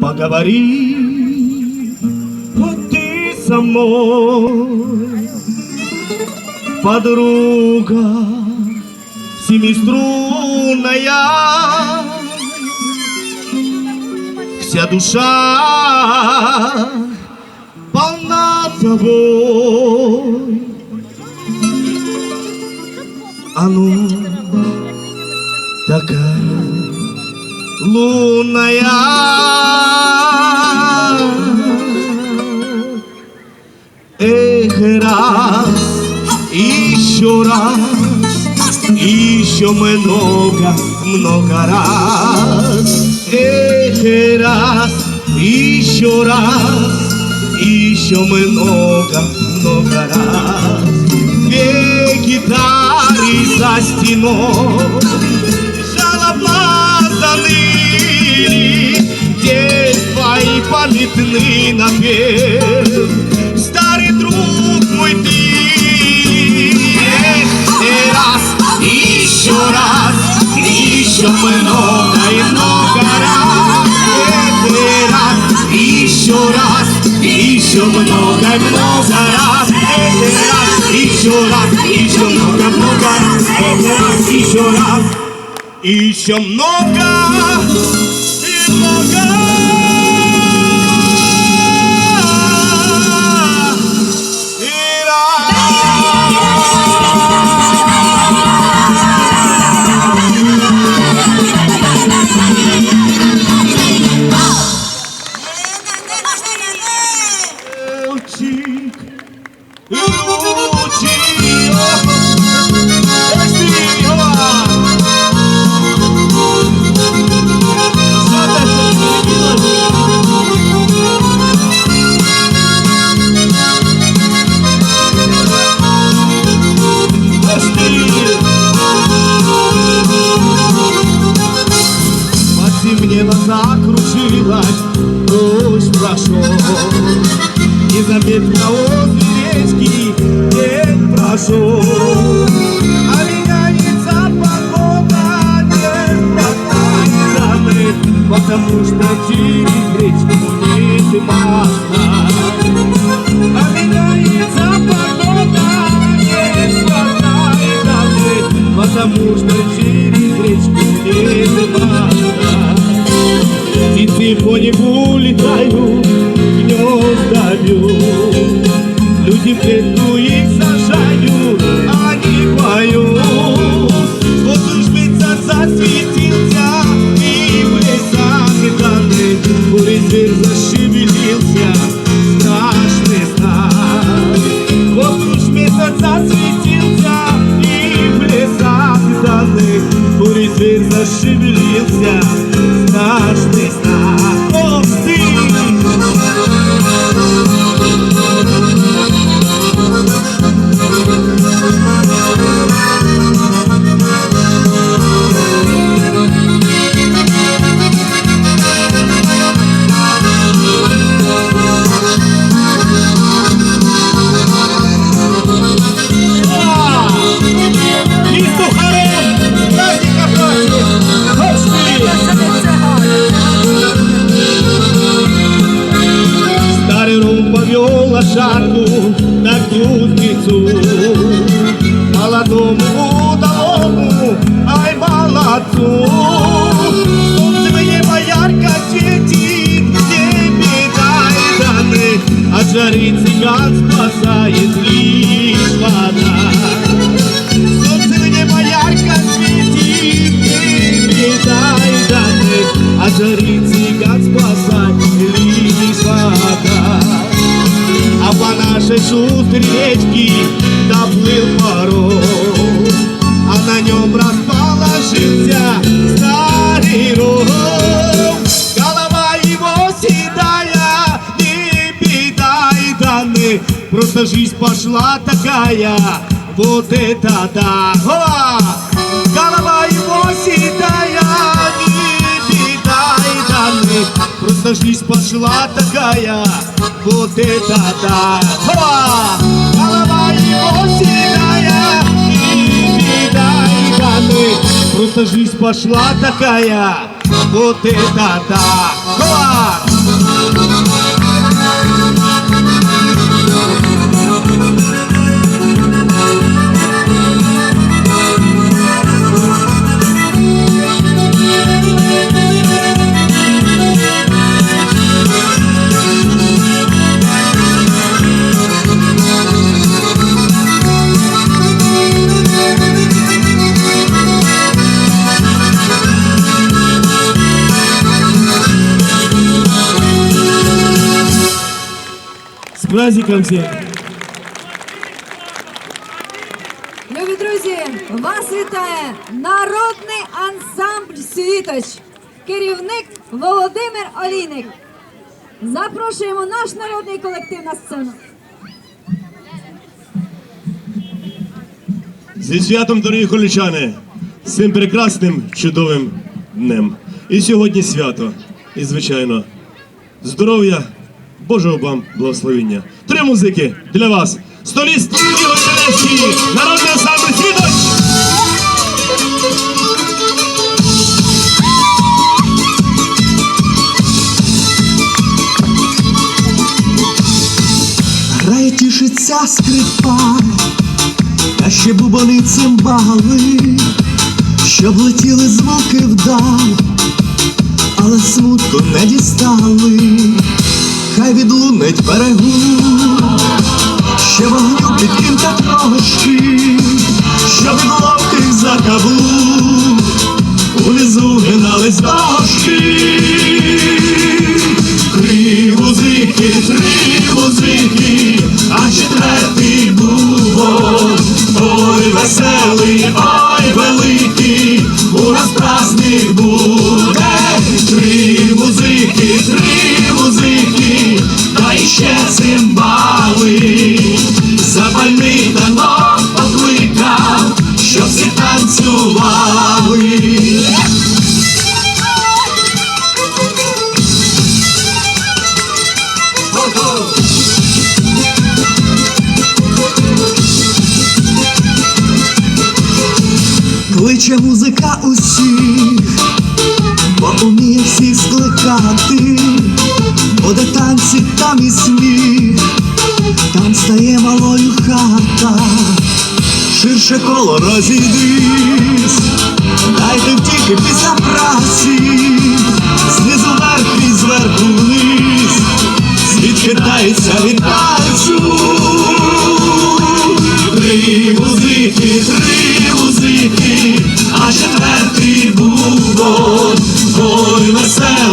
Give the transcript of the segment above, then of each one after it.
Поговори, вот ты со мной, подруга семиструнная, вся душа полна тобой. А ну, такая лунная. Эх, раз, еще раз, еще много, много раз. Эх, раз, еще раз, еще много, много раз. Две гитары за стеной жалобно заныли, День твои памятный напев, Старый друг мой ты. Эх, и раз, и еще раз, еще много и много раз. Эх, и раз, и еще раз, еще много и много раз. Эх, и раз, еще раз, еще много, много раз. Эх, и раз, еще раз. И еще много и много. Незаметно на речки день прошел А меняется погода, не станы Потому что через речку не моста жрицы, как спасает лишь вода. Солнце в небо ярко светит, не бедай даты, а жрицы, как спасает лишь вода. А по нашей шут речки доплыл паром, а на нем Просто жизнь пошла такая, вот это да! Ова! Голова его седая, не беда и даны, Просто жизнь пошла такая, вот это да! Ха! Голова его седая, и беда, и даны. Просто жизнь пошла такая, вот это да! Ха! праздником всех! Любі друзі, вас вітає народний ансамбль Світоч, керівник Володимир Олійник. Запрошуємо наш народний колектив на сцену. Зі святом, дорогі колічани, з цим прекрасним чудовим днем. І сьогодні свято. І, звичайно, здоров'я, Божого вам благословення. Три музики для вас. Століст Ігор Терецький, народний ансамбль Світоч! Грає тішиться скрипа, та ще бубони цимбали, щоб летіли звуки вдаль, але смутку не дістали, хай відлунить перегур, ще вогню підкиньте трошки, щоб від ловких за каблук унизу гинались дошки. Три музики, три музики, а четвертий бубон. Ой, веселий, ой, великий, у нас праздник буде. Кличе музика усіх, бо уміє всіх скликати, буде танці, там і сміх, там стає малою хата, ширше коло розійдись, дайте втіки після праці, знизу вверх і зверху вниз, світ хитається від танцю. Три музики, три музики, а четвертий бубон. Ой, веселий,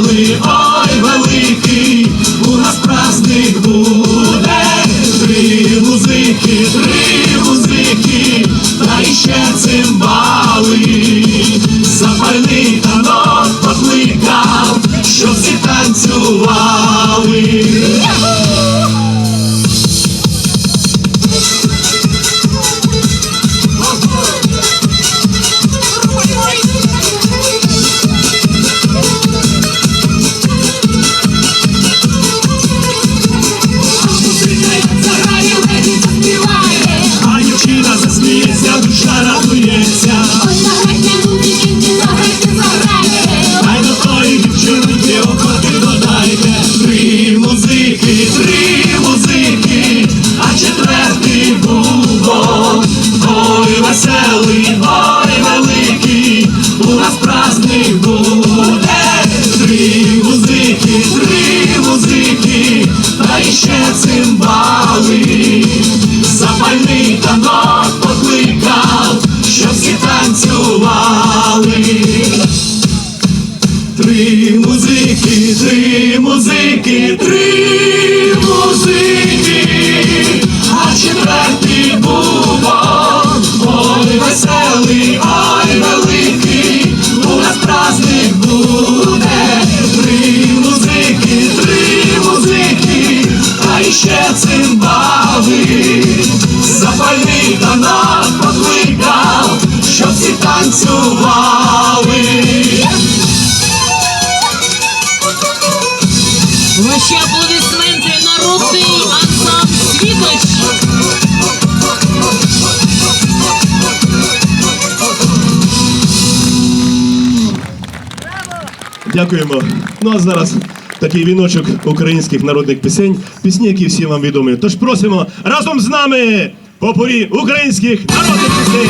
Дякуємо. Ну а зараз такий віночок українських народних пісень, пісні, які всі вам відомі. Тож просимо разом з нами попорі українських народних пісень.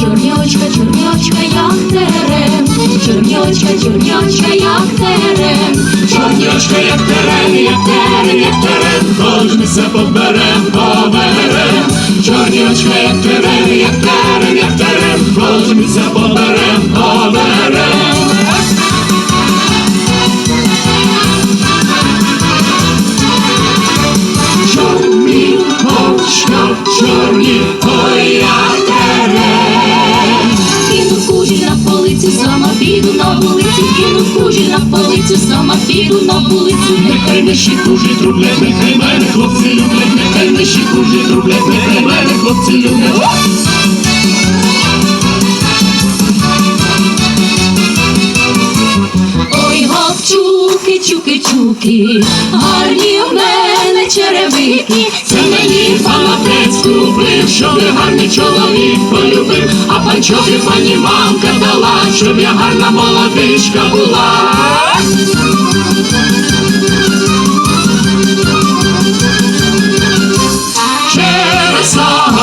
Чорнячка, чорнячка, як терен, чорнячка, чорнячка, як терен, як терен, як терен, як терен, все поберем, поберем. чорнячка, як терен, Сонця подарем, подарем. Чорні очка, чорні поятере. Кину кужі на полицю, сама піду на вулицю, кину кужі на полицю, сама піду на вулицю. Нехай наші кужі трублять, нехай мене хлопці люблять, нехай наші кужі трублять, нехай мене хлопці люблять. Гопчуки, чуки, чуки, гарні в мене черевики, Це мені пан отець купив, щоб я гарний чоловік полюбив, а панчохи пані мамка дала, щоб я гарна молодичка була.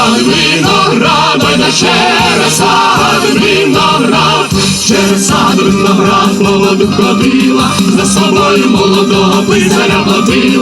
Сад винограда, йде через сад виноград, через сад виноград по воду ходила, за собою молодого писаря водила.